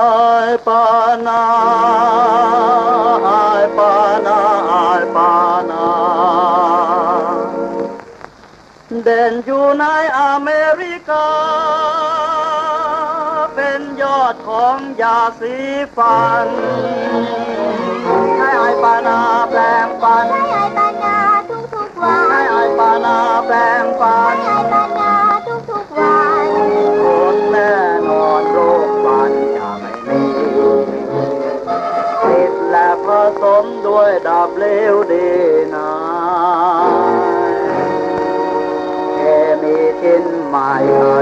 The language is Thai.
ายปานาอายปานาอายปานาเด่นอยู่ในอเมริกา เป็นยอดของยาสีฟัน ติดและผสมด้วยดับเลวดีนายเคมีชิ้นใหม่อันโรคฟันได้